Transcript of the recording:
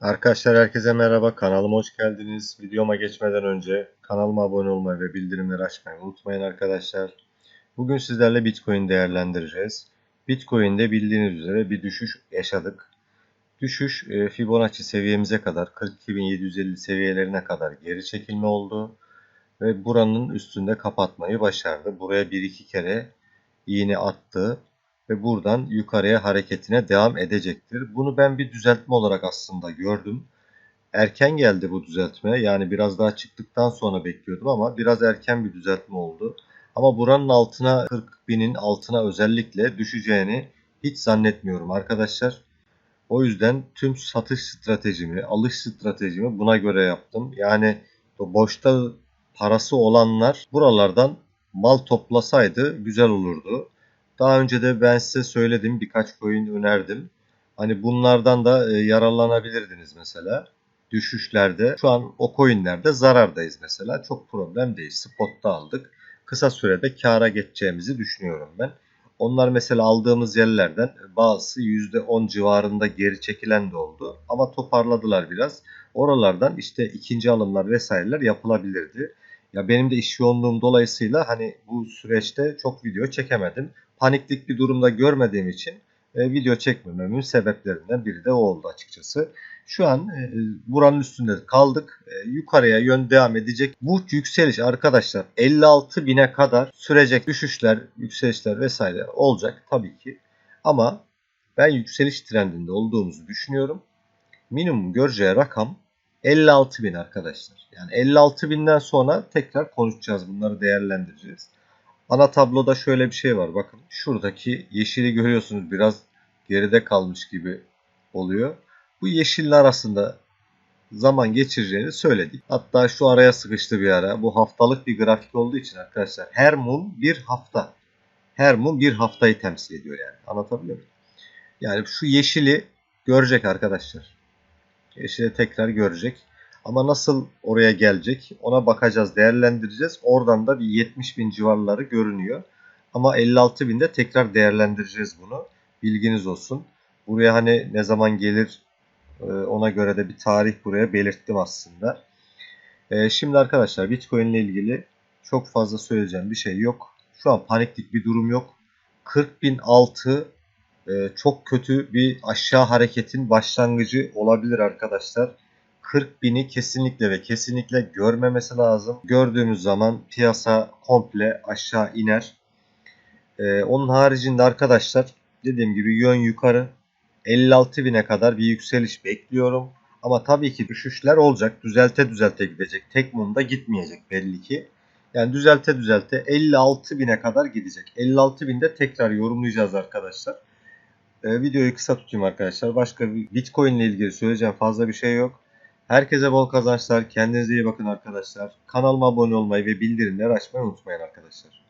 Arkadaşlar herkese merhaba. Kanalıma hoş geldiniz. Videoma geçmeden önce kanalıma abone olmayı ve bildirimleri açmayı unutmayın arkadaşlar. Bugün sizlerle Bitcoin değerlendireceğiz. Bitcoin'de bildiğiniz üzere bir düşüş yaşadık. Düşüş e, Fibonacci seviyemize kadar 42.750 seviyelerine kadar geri çekilme oldu. Ve buranın üstünde kapatmayı başardı. Buraya 1-2 kere iğne attı ve buradan yukarıya hareketine devam edecektir. Bunu ben bir düzeltme olarak aslında gördüm. Erken geldi bu düzeltme. Yani biraz daha çıktıktan sonra bekliyordum ama biraz erken bir düzeltme oldu. Ama buranın altına 40 binin altına özellikle düşeceğini hiç zannetmiyorum arkadaşlar. O yüzden tüm satış stratejimi, alış stratejimi buna göre yaptım. Yani boşta parası olanlar buralardan mal toplasaydı güzel olurdu. Daha önce de ben size söyledim birkaç coin önerdim. Hani bunlardan da e, yararlanabilirdiniz mesela. Düşüşlerde. Şu an o coinlerde zarardayız mesela. Çok problem değil. Spot'ta aldık. Kısa sürede kâra geçeceğimizi düşünüyorum ben. Onlar mesela aldığımız yerlerden bazısı %10 civarında geri çekilen de oldu. Ama toparladılar biraz. Oralardan işte ikinci alımlar vesaireler yapılabilirdi. Ya benim de iş yoğunluğum dolayısıyla hani bu süreçte çok video çekemedim paniklik bir durumda görmediğim için e, video çekmememin sebeplerinden biri de o oldu açıkçası. Şu an e, buranın üstünde kaldık. E, yukarıya yön devam edecek. Bu yükseliş arkadaşlar 56 bine kadar sürecek düşüşler, yükselişler vesaire olacak tabii ki. Ama ben yükseliş trendinde olduğumuzu düşünüyorum. Minimum göreceği rakam 56 bin arkadaşlar. Yani 56 binden sonra tekrar konuşacağız. Bunları değerlendireceğiz. Ana tabloda şöyle bir şey var. Bakın şuradaki yeşili görüyorsunuz biraz geride kalmış gibi oluyor. Bu yeşilin arasında zaman geçireceğini söyledik. Hatta şu araya sıkıştı bir ara. Bu haftalık bir grafik olduğu için arkadaşlar her mum bir hafta. Her mum bir haftayı temsil ediyor yani. Anlatabiliyor muyum? Yani şu yeşili görecek arkadaşlar. Yeşili tekrar görecek. Ama nasıl oraya gelecek ona bakacağız, değerlendireceğiz. Oradan da bir 70 bin civarları görünüyor. Ama 56 binde tekrar değerlendireceğiz bunu. Bilginiz olsun. Buraya hani ne zaman gelir e, ona göre de bir tarih buraya belirttim aslında. E, şimdi arkadaşlar Bitcoin ile ilgili çok fazla söyleyeceğim bir şey yok. Şu an paniklik bir durum yok. 40 bin altı e, çok kötü bir aşağı hareketin başlangıcı olabilir arkadaşlar. 40 bini kesinlikle ve kesinlikle görmemesi lazım. Gördüğümüz zaman piyasa komple aşağı iner. Ee, onun haricinde arkadaşlar dediğim gibi yön yukarı 56 bine kadar bir yükseliş bekliyorum. Ama tabii ki düşüşler olacak. Düzelte düzelte gidecek. Tek mumda gitmeyecek belli ki. Yani düzelte düzelte 56 bine kadar gidecek. 56 binde tekrar yorumlayacağız arkadaşlar. Ee, videoyu kısa tutayım arkadaşlar. Başka bir Bitcoin ile ilgili söyleyeceğim fazla bir şey yok. Herkese bol kazançlar. Kendinize iyi bakın arkadaşlar. Kanalıma abone olmayı ve bildirimleri açmayı unutmayın arkadaşlar.